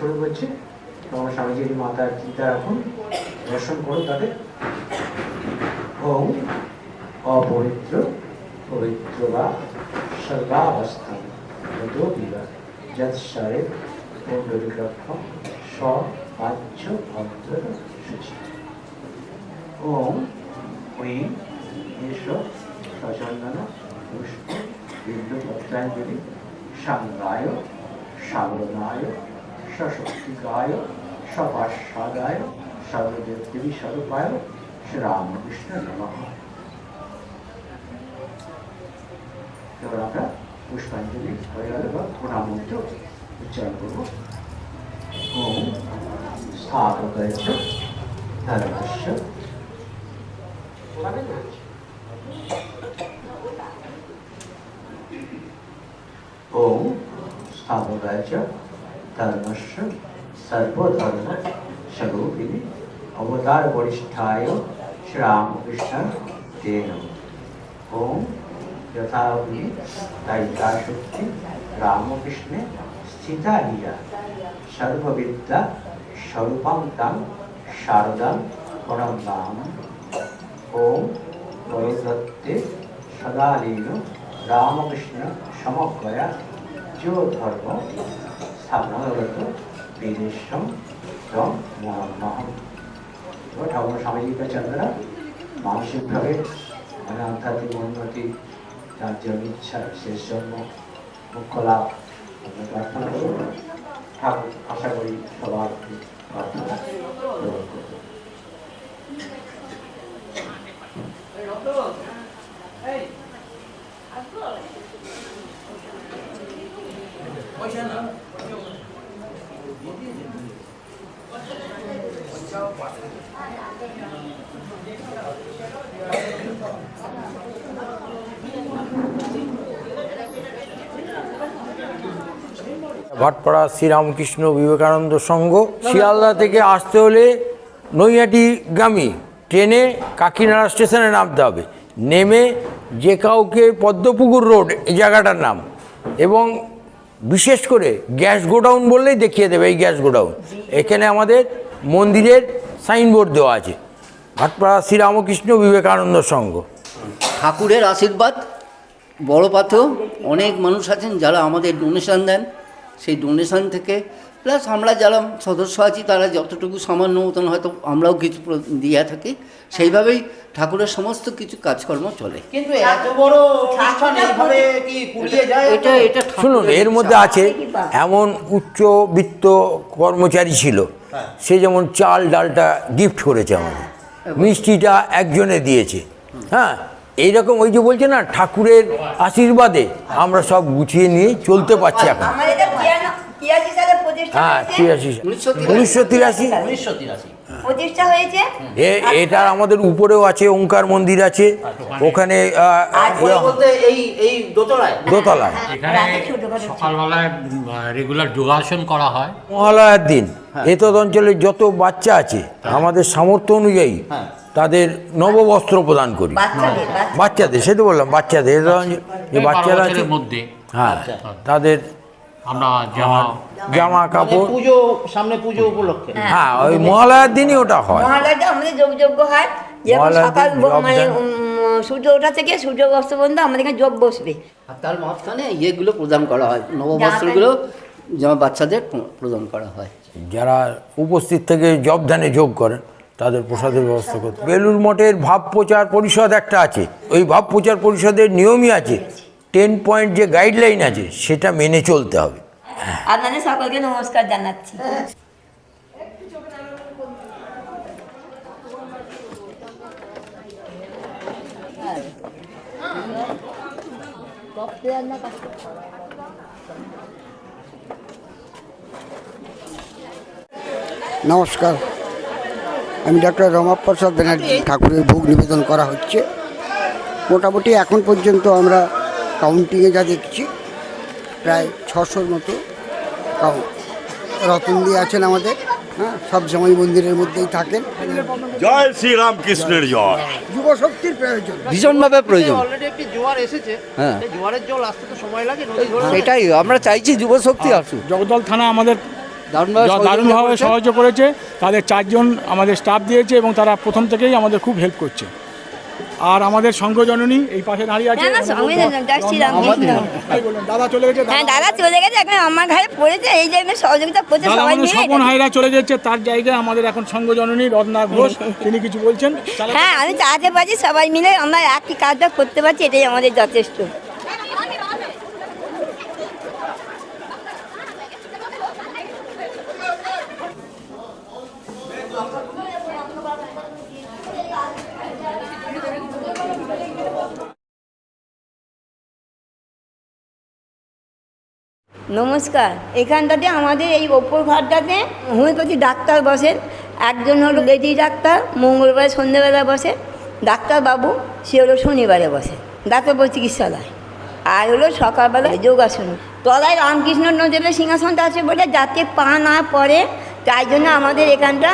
শুরু করছি। তোমার স্বামীজির মাতার চিন্তা রাখুন, দর্শন করো তাদের ওম অপবিত্র, পবিত্র বা সর্বাবস্থান যত বিবা যৎসারে পুণ্ডরিকক্ষ স্বাচ্য অন্তর শুচি ওম ঐং এষ সচন্দন, পুষ্প, বিন্দু পত্রাঞ্জলি সাঙ্গায় সাবরণায় সশক্তিকায় সপাস্বাদায় সর্বদেবী স্বরূপায় শ্রীরামকৃষ্ণ নমঃ। এবার আমরা পুষ্পাঞ্জলি হয়ে গেল বা প্রণামন্ত্র উচ্চারণ করব। ওম স্থাপকায় ধর্মস্য ওম স্থাপকায় চ ধর্মস্য সর্বধর্ম স্বরূপিণি অবতার বরিষ্ঠায় শ্রীরামকৃষ্ণ তে নমঃ। ওম যথাবলি তাইকা শক্তি রামকৃষ্ণে স্থিতা হিয়া সর্ববিদ্যা স্বরূপং তাং শারদাং প্রণম্যাম ওম বরদত্তে স্থাপনাগত বিদেশম এবং মহান্মহম তো ঠাকুর কাছে আপনারা মানসিকভাবে মানে আধ্যাত্মিক উন্নতি যার জন্য ইচ্ছা শেষ জন্ম মুখ্য লাভ প্রার্থনা করব। ঠাকুর, আশা করি সবার প্রার্থনা পূরণ করবে। ভাটপাড়া শ্রীরামকৃষ্ণ বিবেকানন্দ সংঘ, শিয়ালদা থেকে আসতে হলে নৈহাটি গ্রামী ট্রেনে কাকিনাড়া স্টেশনে নামতে হবে। নেমে যে কাউকে পদ্মপুকুর রোড, এই জায়গাটার নাম। এবং বিশেষ করে গ্যাস গোডাউন বললেই দেখিয়ে দেবে এই গ্যাস গোডাউন। এখানে আমাদের মন্দিরের সাইনবোর্ড দেওয়া আছে। ভাটপাড়া শ্রীরামকৃষ্ণ বিবেকানন্দ সংঘ। ঠাকুরের আশীর্বাদ, বড় পাথর অনেক মানুষ আছেন যারা আমাদের ডোনেশন দেন। সেই ডোনেশন থেকে প্লাস আমরা যারা সদস্য আছি তারা যতটুকু সামান্য মতন হয়তো আমরাও কিছু দিয়ে থাকি সেইভাবেই ঠাকুরের সমস্ত কিছু কাজকর্ম চলে। কিন্তু এত বড় কি যায় এটা এটা শুনুন এর মধ্যে আছে এমন উচ্চবিত্ত কর্মচারী ছিল সে যেমন চাল ডালটা গিফট করেছে আমাদের মিষ্টিটা একজনে দিয়েছে হ্যাঁ? এইরকম ওই যে বলছে না ঠাকুরের আশীর্বাদে আমরা সব গুছিয়ে নিয়ে চলতে পারছি এখন আমার এটা তিরান- তিরাশি সালে প্রতিষ্ঠা হ্যাঁ তিরাশি। উনিশশো তিরাশি। উনিশশো তিরাশি? প্রতিষ্ঠা হয়েছে? এ- এটার আমাদের উপরেও আছে ওঙ্কার মন্দির আছে। ওখানে এই এই দোতলায়। সকালবেলায় রেগুলার যোগাসন করা হয়। মহালয়ার দিন। এতদ অঞ্চলের যত বাচ্চা আছে আমাদের সামর্থ্য অনুযায়ী হ্যাঁ। তাদের নববস্ত্র প্রদান করি। বাচ্চাদের বাচ্চা- বাচ্চাদের। সেটা বললাম বাচ্চাদের। যে বাচ্চারা আছে হ্যাঁ আচ্ছা। তাদের জামা জামা মানে কাপড় পুজো সামনে পুজো উপলক্ষে। হ্যাঁ। ওই মহালয়ার দিনই ওটা হয়। মহালয়াটা আমাদের যোগ যোগ্য হয়। যেমন সকাল মানে সূর্য ওঠা থেকে সূর্য অস্ত পর্যন্ত আমাদের এখানে যোগ বসবে। আর তার মাঝখানে ইয়েগুলো প্রদান করা হয়। নববস্ত্রগুলো যেমন বাচ্চাদের প্রদান করা হয়। যারা উপস্থিত থেকে জব জবধানে যোগ করেন তাদের প্রসাদের ব্যবস্থা করতে বেলুর মঠের ভাব প্রচার পরিষদ একটা আছে। ওই ভাব প্রচার পরিষদের নিয়মই আছে। টেন পয়েন্ট যে গাইডলাইন আছে সেটা মেনে চলতে হবে। আপনাদের সকলকে নমস্কার জানাচ্ছি। নমস্কার। আমি ডক্টর রমাপ্রসাদ ব্যানার্জি ঠাকুরের ভোগ নিবেদন করা হচ্ছে। মোটামুটি এখন পর্যন্ত আমরা কাউন্টিংয়ে যা দেখছি প্রায় ছশোর মতো কাউন্ট রতন দিয়ে আছেন আমাদের হ্যাঁ সব সময় মন্দিরের মধ্যেই থাকেন। জয় শ্রীরামকৃষ্ণের জয়। যুব শক্তির প্রয়োজন। ভীষণভাবে প্রয়োজন। অলরেডি একটি জোয়ার এসেছে হ্যাঁ। এই জোয়ারের জল আসতে তো সময় লাগে ধরে সেটাই আমরা চাইছি যুব শক্তি আসুক। জগদল থানা আমাদের দারুণভাবে। সাহায্য করেছে। তাদের চারজন আমাদের স্টাফ দিয়েছে এবং তারা প্রথম থেকেই আমাদের খুব হেল্প করছে। আর আমাদের সংঘজননী এই পাশে দাঁড়িয়ে আছে। দাদা। চলে গেছে হ্যাঁ দাদা চলে গেছে এখন আমার ঘরে পড়েছে এই জায়গায় সহযোগিতা করছে সবাই মিলে। স্বপন হাইরা চলে যাচ্ছে তার জায়গায় আমাদের এখন সংঘজননী রত্না ঘোষ তিনি কিছু বলছেন। হ্যাঁ আমি চালাতে পারছি সবাই মিলে আমরা একই কাজটা করতে পারছি এটাই আমাদের যথেষ্ট। নমস্কার। এখানটাতে আমাদের এই ওপর ঘরটাতে হোমিওপ্যাথি ডাক্তার বসেন। একজন হলো লেডি ডাক্তার, মঙ্গলবার সন্ধ্যেবেলা বসে। ডাক্তারবাবু সে হলো শনিবারে বসে, ডাক্তারবাবু চিকিৎসালয়। আর হলো সকালবেলা যোগাসন। তলায় রামকৃষ্ণ নজরের সিংহাসনটা আছে বলে যাতে পা না পড়ে। তাই জন্য আমাদের এখানটা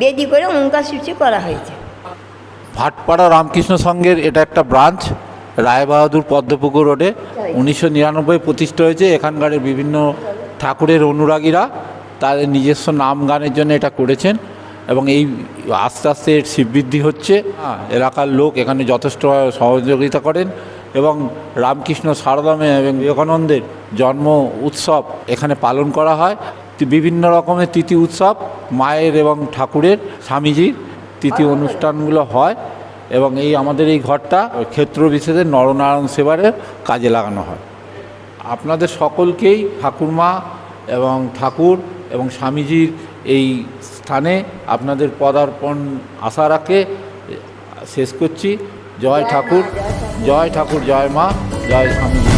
বেদি করে ওঙ্কার সৃষ্টি করা হয়েছে। ভাটপাড়া রামকৃষ্ণ সংঘের এটা একটা ব্রাঞ্চ। রায়বাহাদুর পদ্মপুকুর রোডে উনিশশো নিরানব্বই প্রতিষ্ঠা হয়েছে। এখানকার বিভিন্ন ঠাকুরের অনুরাগীরা তাদের নিজস্ব নাম গানের জন্য এটা করেছেন এবং এই আস্তে আস্তে এর শিববৃদ্ধি হচ্ছে। হ্যাঁ, এলাকার লোক এখানে যথেষ্ট সহযোগিতা করেন এবং রামকৃষ্ণ সারদামে এবং বিবেকানন্দের জন্ম উৎসব এখানে পালন করা হয়। বিভিন্ন রকমের তিথি উৎসব মায়ের এবং ঠাকুরের স্বামীজির তিথি অনুষ্ঠানগুলো হয়। এবং এই আমাদের এই ঘরটা ক্ষেত্র বিশেষে নরনারায়ণ সেবারে কাজে লাগানো হয়। আপনাদের সকলকেই ঠাকুরমা এবং ঠাকুর এবং স্বামীজির এই স্থানে আপনাদের পদার্পণ আশা রাখে। শেষ করছি। জয় ঠাকুর জয় ঠাকুর, জয় মা, জয় স্বামীজি।